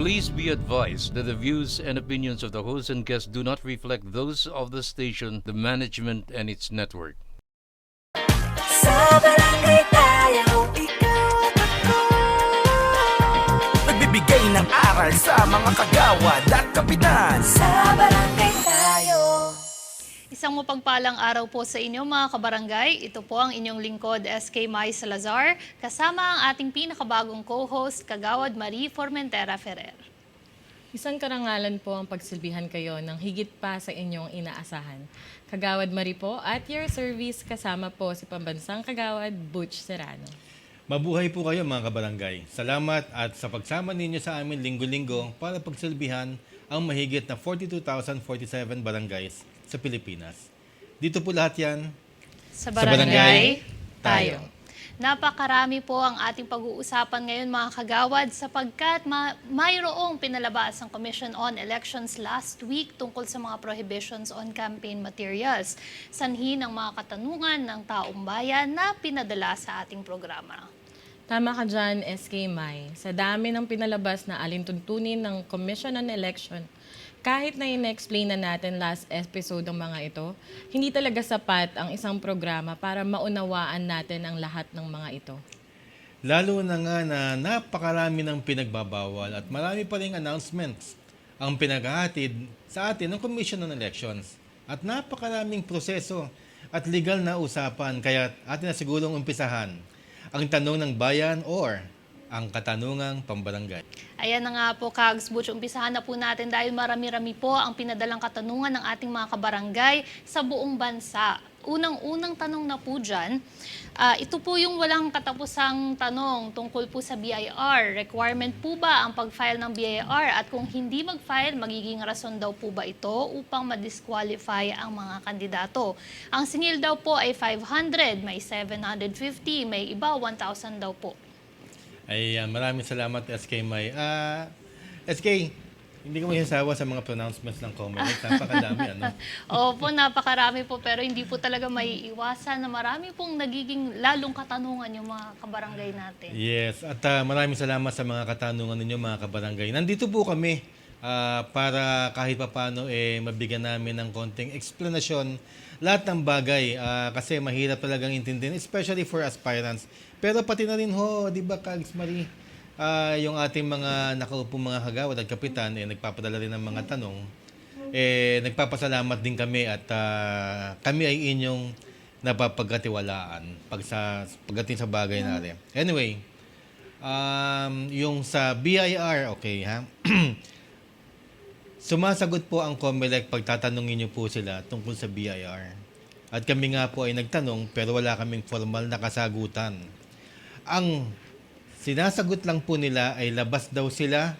Please be advised that the views and opinions of the host and guests do not reflect those of the station, the management, and its network. Sa barangay tayo, ikaw at ako Nagbibigay ng aral sa mga kagawad at kapitan Sa barangay Isang mapagpalang araw po sa inyo mga kabarangay. Ito po ang inyong lingkod SK Mai Salazar kasama ang ating pinakabagong co-host Kagawad Marie Formentera Ferrer. Isang karangalan po ang pagsilbihan kayo ng higit pa sa inyong inaasahan. Kagawad Marie po, at your service kasama po si Pambansang Kagawad Butch Serrano. Mabuhay po kayo mga kabarangay. Salamat at sa pagsama ninyo sa amin linggo-linggo para pagsilbihan ang mahigit na 42,047 barangays sa Pilipinas. Dito po lahat yan. Sa barangay, barangay, tayo. tayo. Napakarami po ang ating pag-uusapan ngayon mga kagawad sapagkat ma- mayroong pinalabas ang Commission on Elections last week tungkol sa mga prohibitions on campaign materials. Sanhi ng mga katanungan ng taong bayan na pinadala sa ating programa. Tama ka dyan, SK Mai. Sa dami ng pinalabas na alintuntunin ng Commission on Election, kahit na in-explain na natin last episode ng mga ito, hindi talaga sapat ang isang programa para maunawaan natin ang lahat ng mga ito. Lalo na nga na napakarami ng pinagbabawal at marami pa rin announcements ang pinaghahatid sa atin ng Commission on Elections. At napakaraming proseso at legal na usapan kaya atin na sigurong umpisahan ang tanong ng bayan or ang katanungang pambarangay. Ayan na nga po, Kags Butch. Umpisahan na po natin dahil marami-rami po ang pinadalang katanungan ng ating mga kabarangay sa buong bansa. Unang-unang tanong na po dyan, ah, ito po yung walang katapusang tanong tungkol po sa BIR. Requirement po ba ang pag-file ng BIR? At kung hindi mag-file, magiging rason daw po ba ito upang ma-disqualify ang mga kandidato? Ang singil daw po ay 500, may 750, may iba 1,000 daw po. Ayan, maraming salamat SK May. Ah, SK, hindi ko masasawa sa mga pronouncements ng Comelec. Napakadami, ano? Opo, napakarami po pero hindi po talaga may iwasan na marami pong nagiging lalong katanungan yung mga kabarangay natin. Yes, at ah, maraming salamat sa mga katanungan ninyo mga kabarangay. Nandito po kami ah, para kahit papano eh mabigyan namin ng konting explanation lahat ng bagay ah, kasi mahirap talagang intindihin especially for aspirants. Pero pati na rin ho, 'di ba Kags Marie? ah, yung ating mga nakaupong mga hagawad at kapitan eh nagpapadala rin ng mga tanong. Eh nagpapasalamat din kami at ah, kami ay inyong napapagkatiwalaan pag sa pagdating sa bagay natin. Anyway, um, yung sa BIR, okay ha? Sumasagot po ang COMELEC pag tatanungin niyo po sila tungkol sa BIR. At kami nga po ay nagtanong pero wala kaming formal na kasagutan. Ang sinasagot lang po nila ay labas daw sila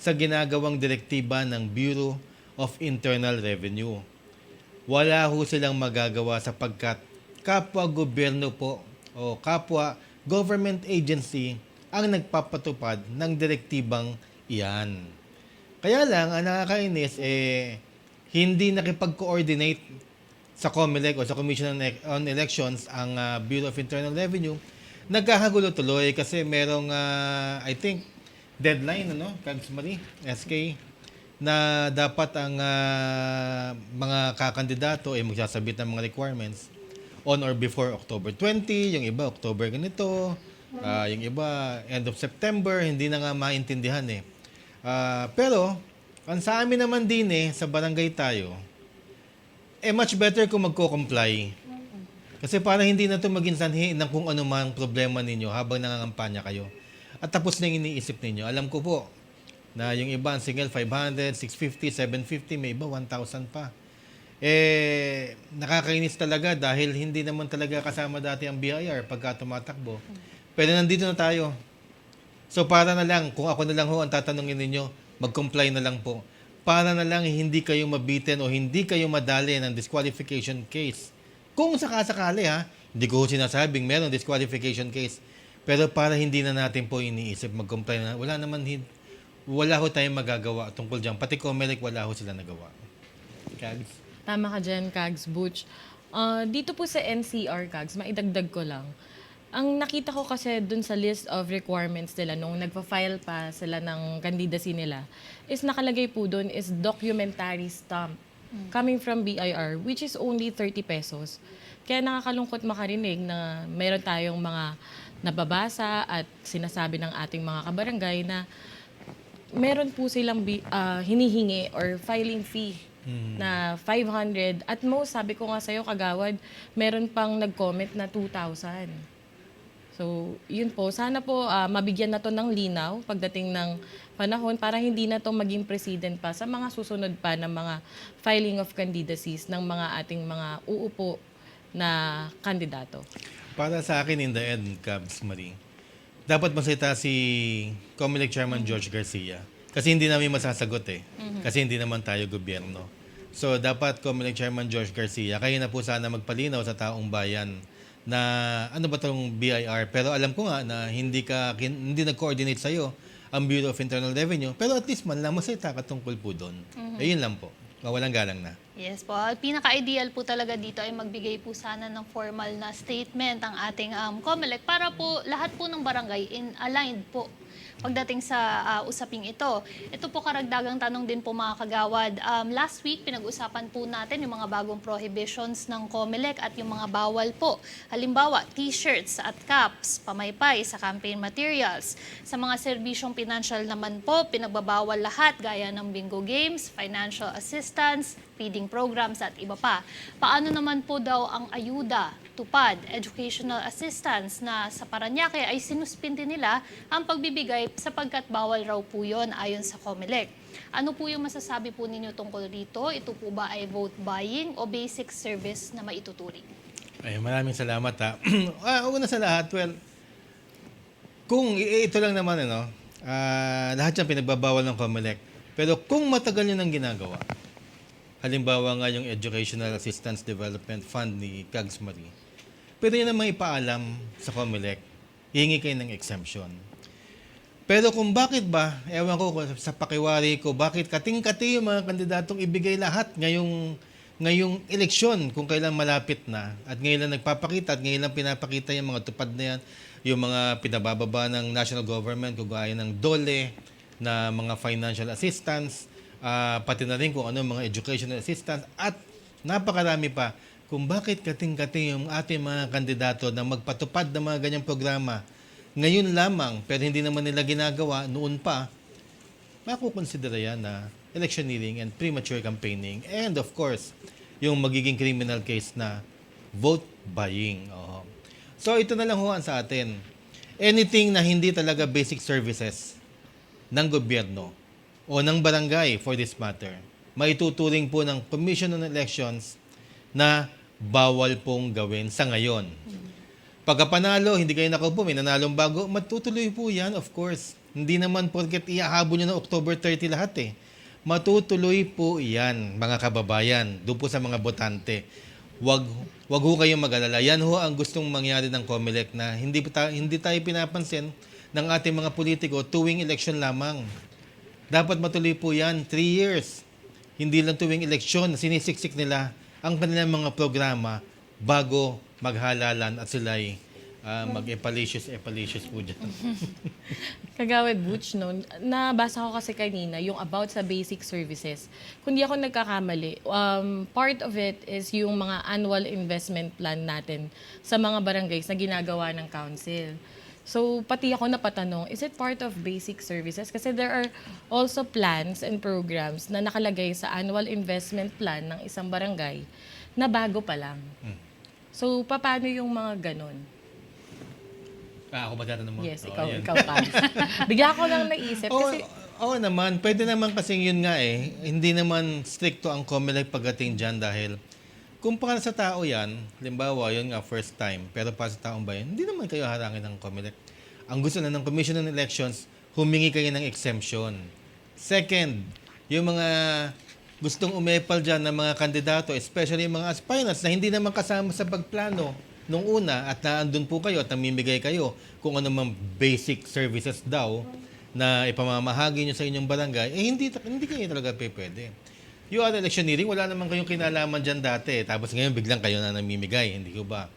sa ginagawang direktiba ng Bureau of Internal Revenue wala ho silang magagawa sapagkat kapwa gobyerno po o kapwa government agency ang nagpapatupad ng direktibang iyan. Kaya lang, ang nakakainis, eh, hindi nakipag-coordinate sa COMELEC o sa Commission on, on Elections ang ah, Bureau of Internal Revenue. Nagkakagulo tuloy kasi merong, ah, I think, deadline, ano, Kags Marie, SK, na dapat ang ah, mga kakandidato ay magsasabit ng mga requirements on or before October 20, yung iba October ganito, ah, yung iba end of September, hindi na nga maintindihan eh. Ah, pero, ang sa amin naman din eh, sa barangay tayo, eh much better kung magko-comply. Kasi para hindi na ito maging sanhi ng kung ano man problema ninyo habang nangangampanya kayo. At tapos na yung iniisip ninyo. Alam ko po, na yung iba ang single 500, 650, 750, may iba 1,000 pa. Eh, nakakainis talaga dahil hindi naman talaga kasama dati ang BIR pagka tumatakbo. Pero nandito na tayo. So para na lang, kung ako na lang ho ang tatanungin ninyo, mag-comply na lang po. Para na lang hindi kayo mabitin o hindi kayo madali ng disqualification case. Kung sakasakali ha, hindi ko sinasabing meron disqualification case. Pero para hindi na natin po iniisip mag-comply na, wala naman, wala ho tayong magagawa tungkol dyan. Pati Comelec, wala ho sila nagawa. Kags? Tama ka dyan, Kags Butch. Ah, dito po sa NCR, Kags, maidagdag ko lang. Ang nakita ko kasi dun sa list of requirements nila nung nagpa-file pa sila ng candidacy nila is nakalagay po dun is documentary stamp coming from BIR which is only 30 pesos. Kaya nakakalungkot makarinig na meron tayong mga nababasa at sinasabi ng ating mga kabarangay na meron po silang bi- ah, hinihingi or filing fee na 500. At most, sabi ko nga sa'yo, kagawad, meron pang nag-comment na 2,000. So, yun po. Sana po ah, mabigyan na to ng linaw pagdating ng panahon para hindi na to maging president pa sa mga susunod pa ng mga filing of candidacies ng mga ating mga uupo na kandidato. Para sa akin, in the end, Cubs Marie, dapat masita si Comelec Chairman George Garcia. Kasi hindi namin masasagot eh. Kasi hindi naman tayo gobyerno. So, dapat Comelec Chairman George Garcia, kayo na po sana magpalinaw sa taong bayan na ano ba itong BIR. Pero alam ko nga na hindi ka hindi nag-coordinate sa'yo ang Bureau of Internal Revenue. Pero at least man lang masita ka tungkol po doon. Eh, yun lang po. Walang galang na. Yes po. Pinaka-ideal po talaga dito ay magbigay po sana ng formal na statement ang ating um, COMELEC para po lahat po ng barangay in aligned po pagdating sa ah, usaping ito. Ito po karagdagang tanong din po mga kagawad. Um, last week, pinag-usapan po natin yung mga bagong prohibitions ng COMELEC at yung mga bawal po. Halimbawa, t-shirts at caps, pamaypay sa campaign materials. Sa mga serbisyong financial naman po, pinagbabawal lahat gaya ng bingo games, financial assistance, feeding programs at iba pa. Paano naman po daw ang ayuda, tupad, educational assistance na sa Paranaque ay sinuspindi nila ang pagbibigay sapagkat bawal raw po yon ayon sa COMELEC. Ano po yung masasabi po ninyo tungkol rito? Ito po ba ay vote buying o basic service na maituturing? Ay, maraming salamat ha. ah, una sa lahat, well, kung ito lang naman, ano, ah, lahat yan pinagbabawal ng COMELEC. Pero kung matagal nyo nang ginagawa, halimbawa nga yung Educational Assistance Development Fund ni Cags Marie, pwede nyo naman ipaalam sa COMELEC, hihingi kayo ng exemption. Pero kung bakit ba, ewan ko kung sa pakiwari ko, bakit kating-kati yung mga kandidatong ibigay lahat ngayong ngayong eleksyon kung kailan malapit na at ngayon lang nagpapakita at ngayon lang pinapakita yung mga tupad na yan, yung mga pinabababa ng national government kagaya ng DOLE na mga financial assistance, ah, pati na rin kung ano mga educational assistance at napakarami pa kung bakit kating-kati yung ating mga kandidato na magpatupad ng mga ganyang programa ngayon lamang, pero hindi naman nila ginagawa noon pa, makukonsidera yan na electioneering and premature campaigning. And of course, yung magiging criminal case na vote buying. Oo. So ito na lang ang sa atin. Anything na hindi talaga basic services ng gobyerno o ng barangay for this matter, maituturing po ng Commission on Elections na bawal pong gawin sa ngayon. Pagka panalo, hindi kayo nakaupo, may nanalong bago, matutuloy po yan, of course. Hindi naman porket iahabol nyo na October 30 lahat eh. Matutuloy po yan, mga kababayan, doon po sa mga botante. Wag, wag ho kayong mag-alala. Yan ho ang gustong mangyari ng COMELEC na hindi, ta- hindi tayo pinapansin ng ating mga politiko tuwing election lamang. Dapat matuloy po yan, 3 years. Hindi lang tuwing eleksyon, sinisiksik nila ang kanilang mga programa bago maghalalan at sila'y ah, mag-epalicious, epalicious po dyan. Kagawad Butch, no, nabasa ko kasi kanina yung about sa basic services. Kung di ako nagkakamali, um, part of it is yung mga annual investment plan natin sa mga barangays na ginagawa ng council. So, pati ako napatanong, is it part of basic services? Kasi there are also plans and programs na nakalagay sa annual investment plan ng isang barangay na bago pa lang. So, paano yung mga ganon? Ah, ako ba tatanong mo? Yes, Oo, ikaw, yan. ikaw pa. Bigla ko lang naisip Oo, kasi oo naman. Pwede naman kasing yun nga eh. Hindi naman stricto ang COMELEC pagdating dyan dahil kung para sa tao yan, limbawa, yun nga first time, pero para sa taong bayan, hindi naman kayo harangin ng COMELEC. Ang gusto na ng Commission on Elections, humingi kayo ng exemption. Second, yung mga gustong umepal dyan ng mga kandidato, especially yung mga aspirants na hindi naman kasama sa pagplano nung una at naandun po kayo at namimigay kayo kung ano mang basic services daw na ipamamahagi nyo sa inyong barangay, eh hindi, hindi kayo talaga pwede. You are electioneering, wala naman kayong kinalaman dyan dati. Tapos ngayon biglang kayo na namimigay, hindi ko ba?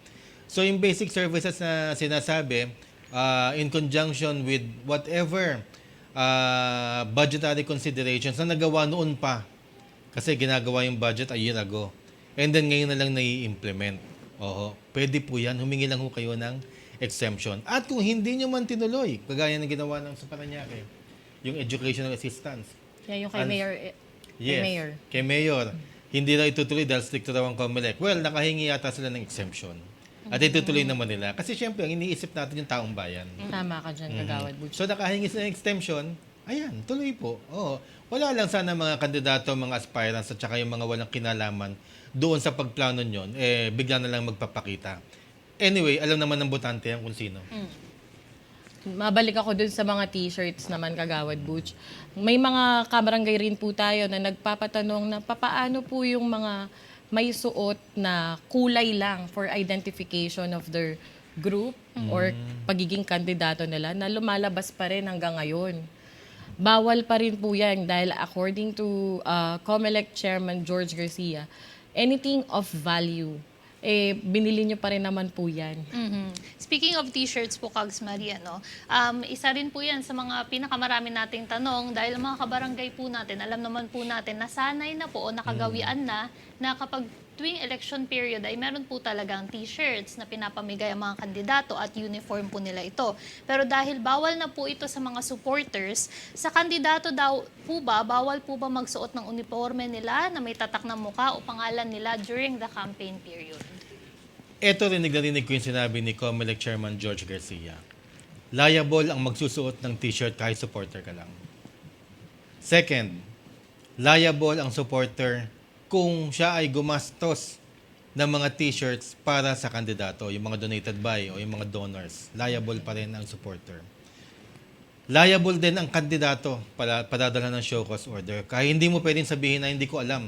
So yung basic services na sinasabi, uh, in conjunction with whatever uh, budgetary considerations na nagawa noon pa, kasi ginagawa yung budget a year ago, and then ngayon na lang nai-implement. Oo, pwede po yan. Humingi lang ho kayo ng exemption. At kung hindi nyo man tinuloy, kagaya ng ginawa ng sa Paranaque, yung educational assistance, Yeah, yung kay Mayor, eh, kay Yes, Mayor. kay Mayor. Hindi na itutuloy dahil stricto raw ang COMELEC. Well, nakahingi yata sila ng exemption. At itutuloy naman nila. Kasi syempre, ang iniisip natin yung taong bayan. Tama ka dyan, Kagawad Butch. So nakahingi sila ng exemption, ayan, tuloy po. Oo. Wala lang sana mga kandidato, mga aspirants at saka yung mga walang kinalaman doon sa pagplano nyon, eh, bigla na lang magpapakita. Anyway, alam naman ng botante yan kung sino. Mabalik ako dun sa mga t-shirts naman, Kagawad Butch. May mga kabarangay rin po tayo na nagpapatanong na papaano po yung mga may suot na kulay lang for identification of their group or pagiging kandidato nila na lumalabas pa rin hanggang ngayon. Bawal pa rin po yan dahil according to uh, COMELEC Chairman George Garcia, anything of value, eh, binili nyo pa rin naman po yan. Mhm. Speaking of t-shirts po, Kags Maria, no? um, isa rin po yan sa mga pinakamarami nating tanong dahil mga kabarangay po natin, alam naman po natin, nasanay na po o nakagawian na na kapag tuwing election period ay meron po talagang t-shirts na pinapamigay ang mga kandidato at uniform po nila ito. Pero dahil bawal na po ito sa mga supporters, sa kandidato daw po ba, bawal po ba magsuot ng uniforme nila na may tatak na muka o pangalan nila during the campaign period? Ito rinig na rinig ko yung sinabi ni COMELEC Chairman George Garcia. Liable ang magsusuot ng t-shirt kahit supporter ka lang. Second, liable ang supporter kung siya ay gumastos ng mga t-shirts para sa kandidato, yung mga donated by o yung mga donors. Liable pa rin ang supporter. Liable din ang kandidato para padadala ng show cause order. Kaya hindi mo pwedeng sabihin na hindi ko alam.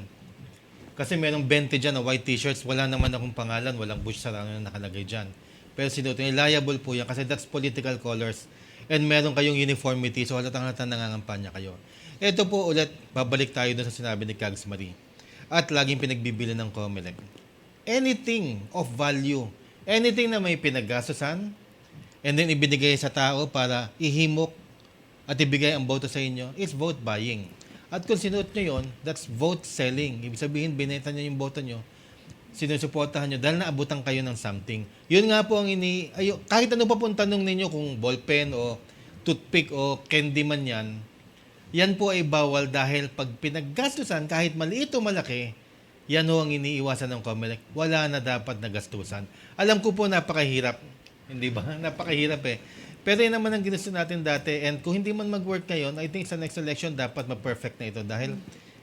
Kasi merong 20 dyan na white t-shirts, wala naman akong pangalan, walang Bush Serrano na nakalagay dyan. Pero sinuot niya, liable po yan kasi that's political colors. And meron kayong uniformity, so halatang halatang nangangampanya kayo. Ito po ulit, babalik tayo dun sa sinabi ni Kags Marie. At laging pinagbibili ng COMELEC. Anything of value, anything na may pinaggastusan, and then ibinigay sa tao para ihimok at ibigay ang boto sa inyo, is vote buying. At kung sinuot nyo yun, that's vote selling. Ibig sabihin, binenta nyo yung boto nyo, sinusuportahan nyo dahil naabutan kayo ng something. Yun nga po ang ini... Ayo, kahit ano pa pong tanong ninyo kung ballpen o toothpick o candy man yan, yan po ay bawal dahil pag pinaggastusan, kahit maliit o malaki, yan ho ang iniiwasan ng COMELEC. Wala na dapat na gastusan. Alam ko po napakahirap. Hindi ba? Napakahirap eh. Pero yun naman ang ginusto natin dati. And kung hindi man mag-work ngayon, I think sa next election dapat ma-perfect na ito. Dahil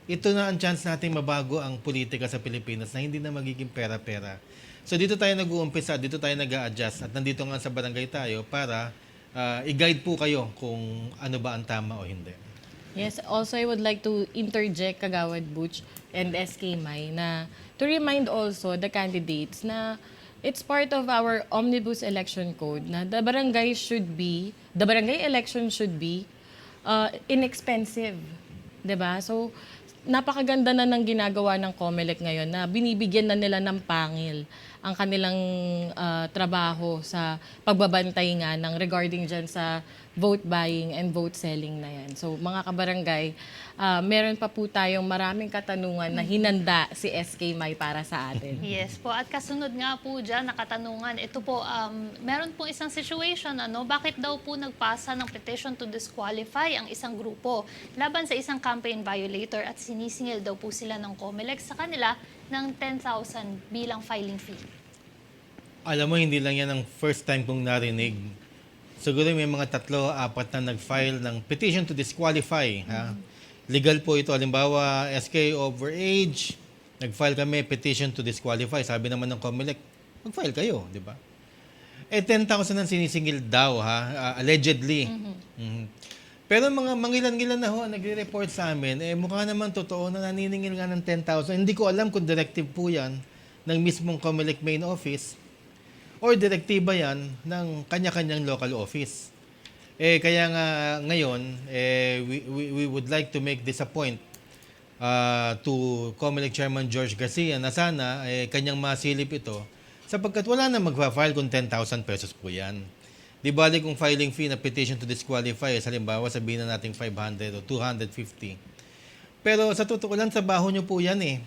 ito na ang chance natin mabago ang politika sa Pilipinas na hindi na magiging pera-pera. So dito tayo nag-uumpisa, dito tayo nag adjust at nandito nga sa barangay tayo para ah, i-guide po kayo kung ano ba ang tama o hindi. Yes, also I would like to interject Kagawad Butch and SK Mai na to remind also the candidates na it's part of our omnibus election code na the barangay should be, the barangay election should be uh, inexpensive. ba? So, napakaganda na ng ginagawa ng COMELEC ngayon na binibigyan na nila ng pangil ang kanilang ah, trabaho sa pagbabantay nga ng regarding dyan sa vote buying and vote selling na yan. So mga kabarangay, ah, meron pa po tayong maraming katanungan na hinanda si SK May para sa atin. Yes po. At kasunod nga po dyan, nakatanungan, ito po, um, meron po isang situation, ano, bakit daw po nagpasa ng petition to disqualify ang isang grupo laban sa isang campaign violator at sinisingil daw po sila ng COMELEC sa kanila ng 10,000 bilang filing fee. Alam mo, hindi lang yan ang first time kong narinig. Siguro may mga tatlo, apat na nag-file ng petition to disqualify. Ha? Legal po ito. Halimbawa, SK overage, nag-file kami petition to disqualify. Sabi naman ng COMELEC, mag-file kayo, di ba? Eh, 10,000 ang sinisingil daw, ha? Ah, allegedly. Mhm. Pero mga mangilan-ngilan na ho ang nagre-report sa amin, eh mukha naman totoo na naniningil nga ng 10,000. Hindi ko alam kung directive po yan ng mismong COMELEC main office or direktiba yan ng kanya-kanyang local office. Eh, kaya nga ngayon, eh, we, we, we would like to make this a point uh, to COMELEC Chairman George Garcia na sana eh, kanyang masilip ito Sapagkat wala na magpa-file kung 10,000 pesos po yan. Di bali kung filing fee na petition to disqualify, is halimbawa sabihin na natin 500 o 250. Pero sa totoo lang, trabaho nyo po yan eh.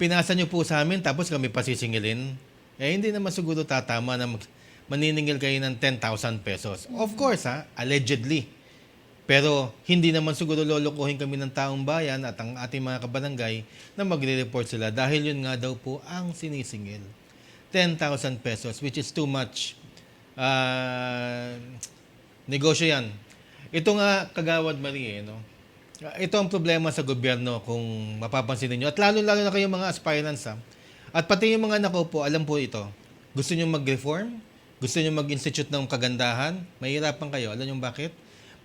Pinasa nyo po sa amin tapos kami pasisingilin. Eh hindi naman siguro tatama na mag- maniningil kayo ng 10,000 pesos. Of course ha, allegedly. Pero hindi naman siguro lolokohin kami ng taong bayan at ang ating mga kabarangay na magre-report sila dahil yun nga daw po ang sinisingil. 10,000 pesos which is too much. Ah, negosyo yan. Ito nga, Kagawad Marie, eh, no? Ah, Ito ang problema sa gobyerno kung mapapansin niyo At lalo-lalo na kayong mga aspirants, ha? At pati yung mga anak ko po, alam po ito. Gusto niyo mag-reform? Gusto niyo mag-institute ng kagandahan? Mahirapan kayo. Alam niyo bakit?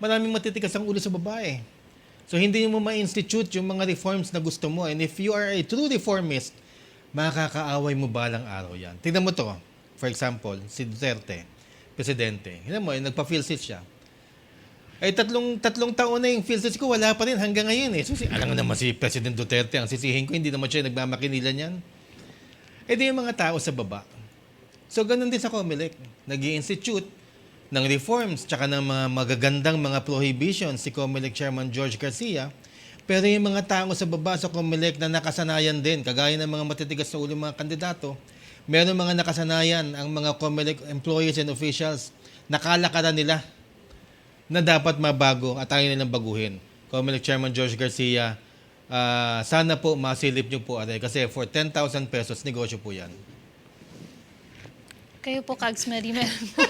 Maraming matitikas ang ulo sa babae. So hindi mo ma-institute yung mga reforms na gusto mo. And if you are a true reformist, makakaaway mo balang araw yan. Tingnan mo to. For example, si Duterte, presidente. Tingnan mo, yung nagpa-philsit siya. Ay tatlong tatlong taon na yung philsit ko, wala pa rin hanggang ngayon eh. So, si, alam naman si President Duterte, ang sisihin ko, hindi naman siya nagmamakinilan yan. Eh di yung mga tao sa baba. So ganun din sa COMELEC. nag institute ng reforms tsaka ng mga magagandang mga prohibitions si COMELEC Chairman George Garcia. Pero yung mga tao sa baba sa COMELEC na nakasanayan din, kagaya ng mga matitigas sa ulo mga kandidato, meron mga nakasanayan ang mga COMELEC employees and officials, nakalakaran nila na dapat mabago at ayaw nilang baguhin. COMELEC Chairman George Garcia, ah, sana po masilip niyo po aray kasi for 10,000 pesos negosyo po yan. Kayo po, Kags Mary, meron po,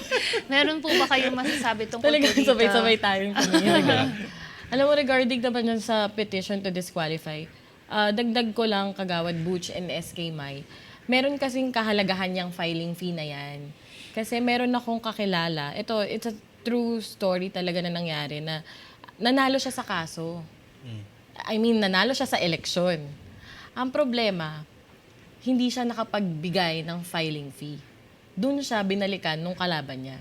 meron po ba kayong masasabi tungkol Talagang dito? sabay-sabay tayong tumingin. Alam mo, regarding naman yun sa petition to disqualify, ah, dagdag ko lang kagawad Butch and SK Mai, meron kasing kahalagahan yung filing fee na yan. Kasi meron akong kakilala, ito, it's a true story talaga na nangyari na nanalo siya sa kaso. I mean, nanalo siya sa eleksyon. Ang problema, hindi siya nakapagbigay ng filing fee. Doon siya binalikan nung kalaban niya.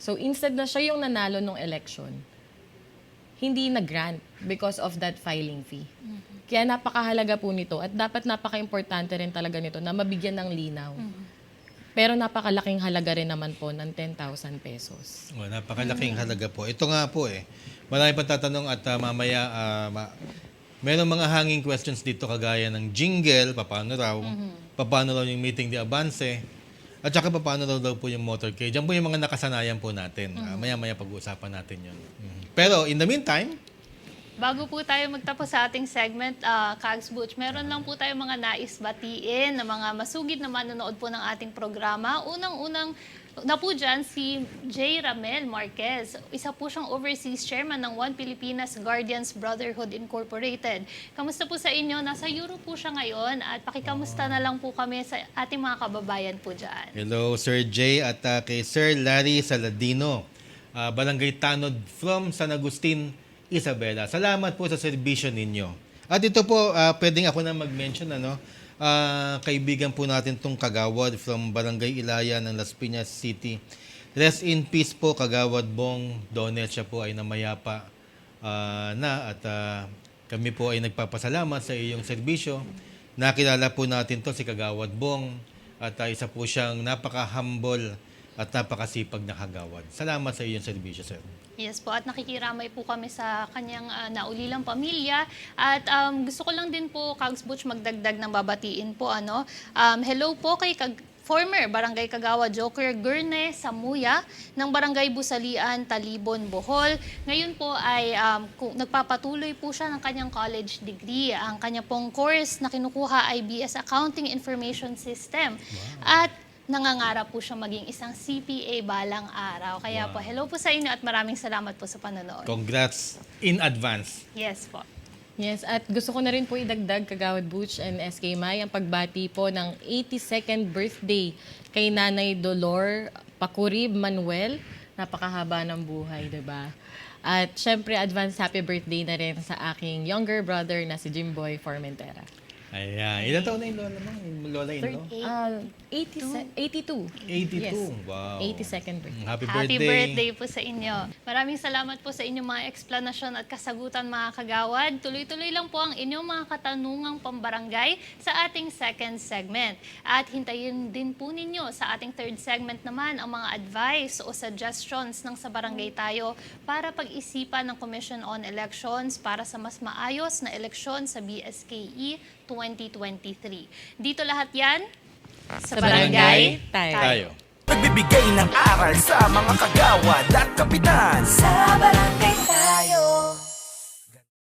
So instead na siya yung nanalo nung election, hindi nag-grant because of that filing fee. Kaya napakahalaga po nito at dapat napaka-importante rin talaga nito na mabigyan ng linaw. Pero napakalaking halaga rin naman po ng 10,000 pesos. Oh, napakalaking halaga po. Ito nga po eh. Marami pa tatanong at ah, mamaya ah, ma- meron mga hanging questions dito kagaya ng jingle, paano raw, paano raw yung meeting di avance, at saka paano raw daw po yung motorcade. Yan po yung mga nakasanayan po natin. Ah, maya-maya pag-uusapan natin yun. Mhm. Pero in the meantime, Bago po tayo magtapos sa ating segment, uh, Kags Butch, meron lang po tayo mga nais batiin na mga masugid na manonood po ng ating programa. Unang-unang na po dyan si J. Ramel Marquez. Isa po siyang overseas chairman ng One Pilipinas Guardians Brotherhood Incorporated. Kamusta po sa inyo? Nasa Europe po siya ngayon at pakikamusta na lang po kami sa ating mga kababayan po dyan. Hello, Sir Jay at uh, kay Sir Larry Saladino, uh, Barangay Tanod from San Agustin, Isabela. Salamat po sa serbisyo ninyo. At ito po, uh, pwedeng ako na mag-mention, ano, uh, kaibigan po natin tong Kagawad from Barangay Ilaya ng Las Piñas City. Rest in peace po, Kagawad Bong Donel. Siya po ay namayapa uh, na at uh, kami po ay nagpapasalamat sa iyong serbisyo. Nakilala po natin to si Kagawad Bong at uh, isa po siyang napaka-humble at napakasipag na kagawad. Salamat sa iyong serbisyo, sir. Yes po, at nakikiramay po kami sa kanyang ah, naulilang pamilya. At um, gusto ko lang din po, Kags Butch, magdagdag ng babatiin po. Ano? Um, hello po kay Kag- former Barangay Kagawa Joker Gurne Samuya ng Barangay Busalian, Talibon, Bohol. Ngayon po ay um, nagpapatuloy po siya ng kanyang college degree. Ang kanya pong course na kinukuha ay BS Accounting Information System. At nangangarap po siya maging isang CPA balang araw. Kaya po, hello po sa inyo at maraming salamat po sa panonood. Congrats in advance. Yes po. Yes, at gusto ko na rin po idagdag Kagawad Butch and SK Mai ang pagbati po ng 82nd birthday kay Nanay Dolor Pakurib Manuel. Napakahaba ng buhay, 'di ba? At syempre advance happy birthday na rin sa aking younger brother na si Jimboy Formentera. Ayan. Ilan taon na yung lola mo? Yung lola in law Ah, 80 se- 82. 82. Yes. Wow. 82nd birthday. Happy, Happy birthday. birthday po sa inyo. Maraming salamat po sa inyong mga eksplanasyon at kasagutan mga kagawad. Tuloy-tuloy lang po ang inyong mga katanungang pambarangay sa ating second segment. At hintayin din po ninyo sa ating third segment naman ang mga advice o suggestions ng sa barangay tayo para pag-isipan ng Commission on Elections para sa mas maayos na eleksyon sa BSKE 2023. Dito lahat yan sa, barangay tayo. Tayo. Nagbibigay ng aral sa mga kagawad at kapitan Sa barangay tayo